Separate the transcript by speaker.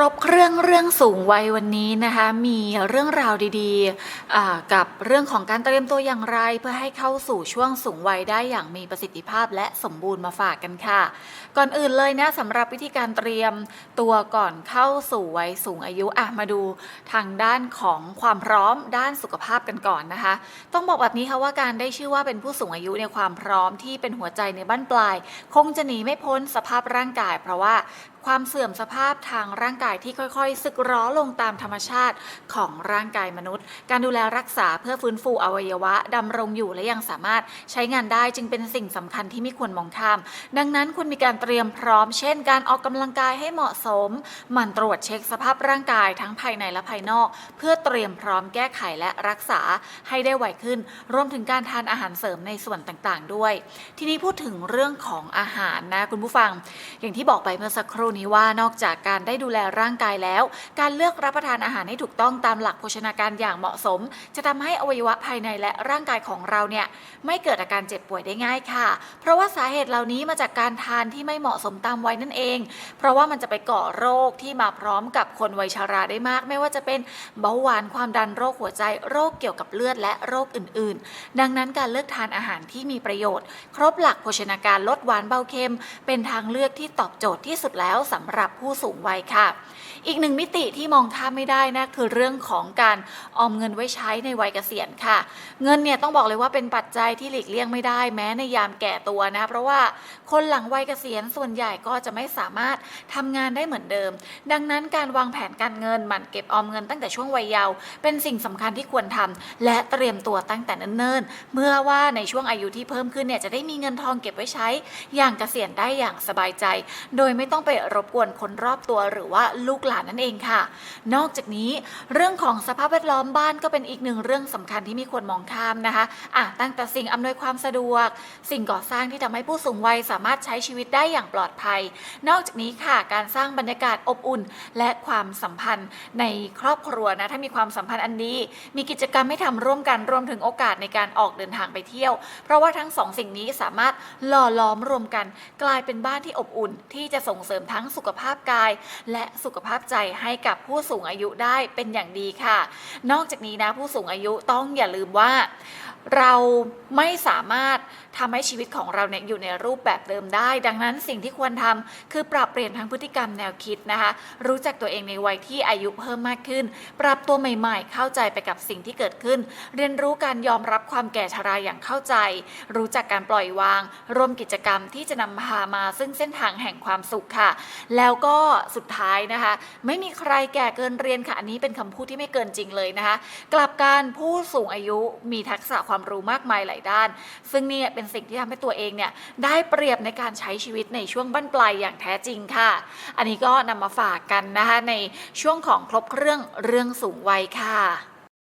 Speaker 1: รบเครื่องเรื่องสูงวัยวันนี้นะคะมีเรื่องราวดีๆกับเรื่องของการเตรียมตัวอย่างไร เพื่อให้เข้าสู่ช่วงสูงวัยได้อย่างมีประสิทธิภาพและสมบูรณ์มาฝากกันค่ะ ก่อนอื่นเลยนะสำหรับวิธีการเตรียมตัวก่อนเข้าสู่วัยสูงอายุอะมาดูทางด้านของความพร้อมด้านสุขภาพกันก่อนนะคะ ต้องบอกแบบนี้ค่ะว่าการได้ชื่อว่าเป็นผู้สูงอายุในความพร้อมที่เป็นหัวใจในบ้านปลาย คงจะหนีไม่พ้นสภาพร่างกาย เพราะว่าความเสื่อมสภาพทางร่างกายที่ค่อยๆ สึกร้อลงตามธรรมชาติของร่างกายมนุษย์ การดูแลรักษาเพื่อฟื้นฟูอวัยวะดำรงอยู่และยังสามารถใช้งานได้จึงเป็นสิ่งสำคัญที่ไม่ควรมองข้าม ดังนั้นคุณมีการเตรียมพร้อม เช่น การออกกำลังกายให้เหมาะสมหมั่นตรวจเช็คสภาพร่างกายทั้งภายในและภายนอก เพื่อเตรียมพร้อมแก้ไขและรักษาให้ได้ไวขึ้น รวมถึงการทานอาหารเสริมในส่วนต่างๆ ด้วย ทีนี้พูดถึงเรื่องของอาหารนะคุณผู้ฟัง อย่างที่บอกไปเมื่อสักครู่นี้ว่านอกจากการได้ดูแลร่างกายแล้ว การเลือกรับประทานอาหารให้ถูกต้องตามหลักโภชนาการอย่างเหมาะสม จะทำให้อวัยวะภายในและร่างกายของเราเนี่ยไม่เกิดอาการเจ็บป่วยได้ง่ายค่ะ เพราะว่าสาเหตุเหล่านี้มาจากการทานที่ไม่เหมาะสมตามวัยนั่นเอง เพราะว่ามันจะไปก่อโรคที่มาพร้อมกับคนวัยชาราได้มาก ไม่ว่าจะเป็นเบาหวานความดันโรคหัวใจโรคเกี่ยวกับเลือดและโรคอื่น ๆ ดังนั้นการเลือกทานอาหารที่มีประโยชน์ ครบหลักโภชนาการลดหวานเบาเค็ม เป็นทางเลือกที่ตอบโจทย์ที่สุดแล้วสำหรับผู้สูงวัยค่ะอีกหนึ่งมิติที่มองข้ามไม่ได้นะคือเรื่องของการออมเงินไว้ใช้ในวัยเกษียณค่ะ เงินเนี่ยต้องบอกเลยว่าเป็นปัจจัยที่หลีกเลี่ยงไม่ได้แม้ในยามแก่ตัวนะ เพราะว่าคนหลังวัยเกษียณส่วนใหญ่ก็จะไม่สามารถทำงานได้เหมือนเดิม ดังนั้นการวางแผนการเงินหมั่นเก็บออมเงินตั้งแต่ช่วงวัยเยาว์เป็นสิ่งสำคัญที่ควรทำและเตรียมตัวตั้งแต่เนิ่นๆเมื่อว่าในช่วงอายุที่เพิ่มขึ้นเนี่ยจะได้มีเงินทองเก็บไว้ใช้ อย่างเกษียณได้อย่างสบายใจ โดยไม่ต้องไปรบกวนคนรอบตัวหรือว่าลูกหลานนั่นเองค่ะ นอกจากนี้เรื่องของสภาพแวดล้อมบ้านก็เป็นอีกหนึ่งเรื่องสำคัญที่ไม่ควรมองข้ามนะคะอะตั้งแต่สิ่งอำนวยความสะดวก สิ่งก่อสร้างที่ทำให้ผู้สูงวัยสามารถใช้ชีวิตได้อย่างปลอดภัย นอกจากนี้ค่ะการสร้างบรรยากาศอบอุ่น และความสัมพันธ์ในครอบครัวนะถ้ามีความสัมพันธ์อันดีมีกิจกรรมให้ทำร่วมกันรวมถึงโอกาสในการออกเดินทางไปเที่ยว เพราะว่าทั้งสองสิ่งนี้สามารถหล่อล้อมรวมกัน กลายเป็นบ้านที่อบอุ่น ที่จะส่งเสริมทั้งสุขภาพกาย และสุขภาพใจให้กับผู้สูงอายุได้เป็นอย่างดีค่ะ นอกจากนี้นะผู้สูงอายุต้องอย่าลืมว่า เราไม่สามารถทำให้ชีวิตของเราเนี่ยอยู่ในรูปแบบเดิมได้ ดังนั้นสิ่งที่ควรทำคือปรับเปลี่ยนทั้งพฤติกรรมแนวคิดนะคะ รู้จักตัวเองในวัยที่อายุเพิ่มมากขึ้น ปรับตัวใหม่ๆ เข้าใจไปกับสิ่งที่เกิดขึ้น เรียนรู้การยอมรับความแก่ชราอย่างเข้าใจ รู้จักการปล่อยวาง ร่วมกิจกรรมที่จะนำพามาซึ่งเส้นทางแห่งความสุขค่ะ แล้วก็สุดท้ายนะคะ ไม่มีใครแก่เกินเรียนค่ะอันนี้เป็นคำพูดที่ไม่เกินจริงเลยนะคะ กลับการผู้สูงอายุมีทักษะความรู้มากมายหลายด้าน ซึ่งนี่เป็นสิ่งที่ทำให้ตัวเองเนี่ยได้เปรียบในการใช้ชีวิตในช่วงบั้นปลายอย่างแท้จริงค่ะ อันนี้ก็นำมาฝากกันนะคะในช่วงของครบเครื่องเรื่องสูงวัยค่ะ